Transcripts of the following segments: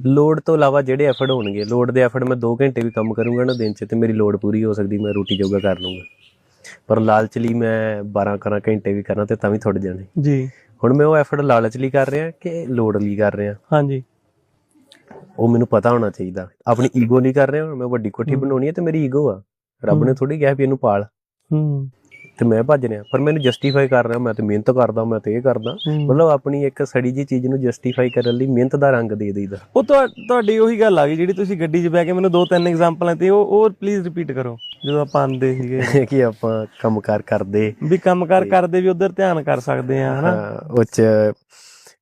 Load ਤੋਂ ਇਲਾਵਾ ਜਿਹੜੇ ਐਫਰਟ ਹੋਣਗੇ ਲੋਡ ਦੇ ਐਫਰਟ ਮੈਂ 2 ਘੰਟੇ ਵੀ ਕੰਮ ਕਰੂੰਗਾ ਨਾ ਦਿਨ 'ਚ ਤੇ ਮੇਰੀ ਲੋਡ ਪੂਰੀ ਹੋ ਸਕਦੀ ਮੈਂ ਰੋਟੀ ਜੋਗਾ ਕਰ ਲੂੰਗਾ। ਪਰ ਲਾਲਚ ਲਈ ਮੈਂ 12 ਕਰਾਂ ਘੰਟੇ ਵੀ ਕਰਾਂ ਤੇ ਤਾਂ ਵੀ ਥੋੜ ਜਾਣੇ। ਜੀ। ਹੁਣ ਮੈਂ ਉਹ ਐਫਰਟ ਲਾਲਚ ਲਈ ਕਰ ਰਿਹਾ ਕਿ ਲੋਡ ਲਈ ਕਰ ਰਿਹਾ। ਹਾਂਜੀ। ਉਹ ਮੈਨੂੰ ਪਤਾ ਹੋਣਾ ਚਾਹੀਦਾ। ਆਪਣੀ ਈਗੋ ਨਹੀਂ ਕਰ ਰਿਹਾ ਮੈਂ ਵੱਡੀ ਕੋਠੀ ਬਣਾਉਣੀ ਹੈ ਤੇ ਮੇਰੀ ਈਗੋ ਆ। ਰੱਬ ਨੇ ਥੋੜੀ ਕਿਹਾ ਵੀ ਇਹਨੂੰ ਪਾਲ। ਹੂੰ। ਤੇ ਮੈਂ ਭੱਜ ਰਿਹਾ। ਪਰ ਮੈਨੂੰ ਜਸਟੀਫਾਈ ਕਰ ਰਿਹਾ ਮੈਂ ਤੇ ਮਿਹਨਤ ਕਰਦਾ ਮੈਂ ਤੇ ਇਹ ਕਰਦਾ। ਮਤਲਬ ਆਪਣੀ ਇੱਕ ਸੜੀ ਜੀ ਚੀਜ਼ ਨੂੰ ਜਸਟੀਫਾਈ ਕਰਨ ਲਈ ਮਿਹਨਤ ਦਾ ਰੰਗ ਦੇ ਦੇਈਦਾ। ਉਹ ਤੁਹਾ- ਤੁਹਾਡੀ ਉਹੀ ਗੱਲ ਆ ਗਈ ਜਿਹੜੀ ਤੁਸੀਂ ਗੱਡੀ 'ਚ ਬਹਿ ਕੇ ਮੈਨੂੰ ਦੋ ਤਿੰਨ ਐਗਜ਼ਾਮਪਲਾਂ ਤੇ ਉਹ ਉਹ ਪਲੀਜ਼ ਰਿਪੀਟ ਕਰੋ ਜਦੋਂ ਆਪਾਂ ਆਂਦੇ ਸੀਗੇ। ਕਿ ਆਪਾਂ ਕੰਮਕਾਰ ਕਰਦੇ। ਵੀ ਕੰਮਕਾਰ ਕਰਦੇ ਵੀ ਉਧਰ ਧਿਆਨ ਕਰ ਸਕਦੇ ਆ ਹਨਾ? ਹਾਂ, ਉਹ ਚ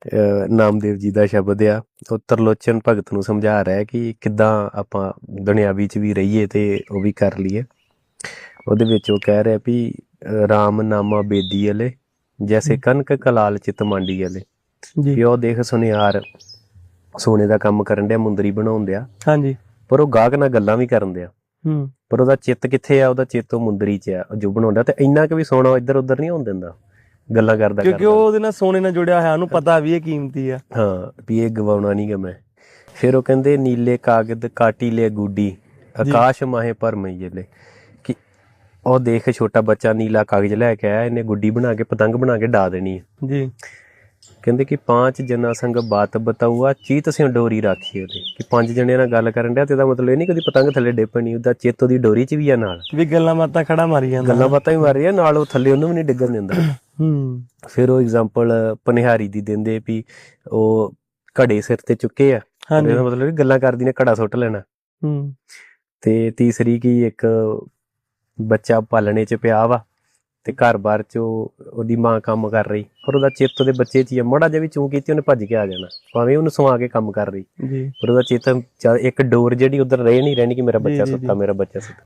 ਅਹ, ਨਾਮਦੇਵ ਜੀ ਦਾ ਸ਼ਬਦ ਆ। ਉਹ ਤਰਲੋਚਨ ਭਗਤ ਨੂੰ ਸਮਝਾ ਰਿਹਾ ਕਿ ਕਿੱਦਾਂ ਆਪਾਂ ਦੁਨਿਆਵੀ ਚ ਵੀ ਰਹੀਏ ਤੇ ਉਹ ਵੀ ਕਰ ਲਈਏ। ਉਹਦੇ ਵਿੱਚ ਉਹ ਕਹਿ ਰਿਹਾ ਵੀ ਰਾਮ ਨਾਮਾ ਬੇਦੀ ਵਾਲੇ ਜੈਸੇ ਕਨਕ ਕਲਾਲ ਚਿਤ ਮਾਂਡੀ ਵਾਲੇ ਜੀ। ਉਹ ਦੇਖ ਸੁਨਿਆਰ ਸੋਨੇ ਦਾ ਕੰਮ ਕਰਨ ਡਿਆ ਮੁੰਦਰੀ ਬਣਾਉਣ ਡਿਆ। ਹਾਂਜੀ। ਪਰ ਉਹ ਗਾਹਕ ਨਾਲ ਗੱਲਾਂ ਵੀ ਕਰਨ ਡਿਆ। ਹੂੰ। ਪਰ ਉਹਦਾ ਚਿੱਤ ਕਿੱਥੇ ਆ? ਉਹਦਾ ਚਿੱਤ ਉਹ ਮੁੰਦਰੀ 'ਚ ਆ ਜੋ ਬਣਾਉਂਦਾ ਤੇ ਇੰਨਾ ਕਿ ਵੀ ਸੋਨਾ ਇੱਧਰ ਉੱਧਰ ਨਹੀਂ ਹੋਣ ਦਿੰਦਾ। ਗੱਲਾਂ ਕਰਦਾ ਕਿਉਂਕਿ ਉਹ ਉਹਦੇ ਨਾਲ ਸੋਨੇ ਨਾਲ ਜੁੜਿਆ ਹੋਇਆ ਉਹਨੂੰ ਪਤਾ ਵੀ ਇਹ ਕੀਮਤੀ ਆ। ਹਾਂ ਵੀ ਇਹ ਗਵਾਉਣਾ ਨਹੀਂ ਗਾ ਮੈਂ। ਫਿਰ ਉਹ ਕਹਿੰਦੇ ਨੀਲੇ ਕਾਗਜ਼ ਕਾਟੀ ਲੈ ਗੁੱਡੀ ਆਕਾਸ਼ ਮਾਹੇ ਪਰ ਮਈਲੇ ਕਿ ਉਹ ਦੇਖ ਛੋਟਾ ਬੱਚਾ ਨੀਲਾ ਕਾਗਜ਼ ਲੈ ਕੇ ਆਇਆ ਇਹਨੇ ਗੁੱਡੀ ਬਣਾ ਕੇ ਪਤੰਗ ਬਣਾ ਕੇ ਡਾ ਦੇਣੀ ਹੈ। ਜੀ। ਕਹਿੰਦੇ ਕਿ ਪਾਂਚ ਜਨਾ ਸੰਗ ਬਾਤ ਬਤਾਊਆ ਚੀਤ ਸਿਉ ਡੋਰੀ ਰਾਖੀ ਉਹਦੇ। ਕਿ ਪੰਜ ਜਣਿਆਂ ਨਾਲ ਗੱਲ ਕਰਨ ਡਿਆ ਤੇ ਇਹਦਾ ਮਤਲਬ ਇਹ ਨਹੀਂ ਕਦੀ ਪਤੰਗ ਥੱਲੇ ਡੇਪਣੀ ਉਹਦਾ ਚਿੱਤ ਉਹਦੀ ਡੋਰੀ 'ਚ ਵੀ ਆ ਨਾਲ। ਵੀ ਗੱਲਾਂ ਬਾਤਾਂ ਖੜਾ ਮਾਰੀ ਜਾਂਦਾ। ਗੱਲਾਂ ਬਾਤਾਂ ਹੀ ਮਾਰ ਆ ਨਾਲ ਉਹ ਥੱਲੇ ਉਹਨੂੰ ਵੀ ਨਹੀਂ ਡਿੱਗਣ ਦਿੰਦਾ। ਹੂੰ। ਫਿਰ ਉਹ ਐਗਜ਼ਾਮਪਲ ਪਨਿਹਾਰੀ ਦੀ ਦਿੰਦੇ ਵੀ ਉਹ ਘੜੇ ਸਿਰ ਤੇ ਚੁੱਕੇ ਆ। ਇਹਦਾ ਮਤਲਬ ਗੱਲਾਂ ਕਰਦੀ ਨੇ ਘੜਾ ਸੁੱਟ ਲੈਣਾ। ਹੂੰ। ਤੇ ਤੀਸਰੀ ਕੀ ਇੱਕ ਬੱਚਾ ਪਾਲਣੇ ਚ ਪਿਆ ਵਾ ਤੇ ਘਰ-ਬਾਰ ਚ ਉਹ- ਉਹਦੀ ਮਾਂ ਕੰਮ ਕਰ ਰਹੀ। ਪਰ ਉਹਦਾ ਚਿੱਤ ਉਹਦੇ ਬੱਚੇ ਚ ਹੀ ਆ। ਮੜਾ ਜਿਹਾ ਵੀ ਚੂੰ ਕੀਤੀ ਉਹਨੇ ਭੱਜ ਕੇ ਆ ਜਾਣਾ। ਭਾਵੇਂ ਉਹਨੂੰ ਸਵਾ ਕੇ ਕੰਮ ਕਰ ਰਹੀ। ਜੀ। ਪਰ ਉਹਦਾ ਚਿੱਤ ਇੱਕ ਡੋਰ ਜਿਹੜੀ ਉਧਰ ਰਹਿ ਨਹੀਂ ਰਹਿਣੀ ਕਿ ਮੇਰਾ ਬੱਚਾ। ਸੁੱਤਾ ਮੇਰਾ ਬੱਚਾ ਸੁੱਤਾ।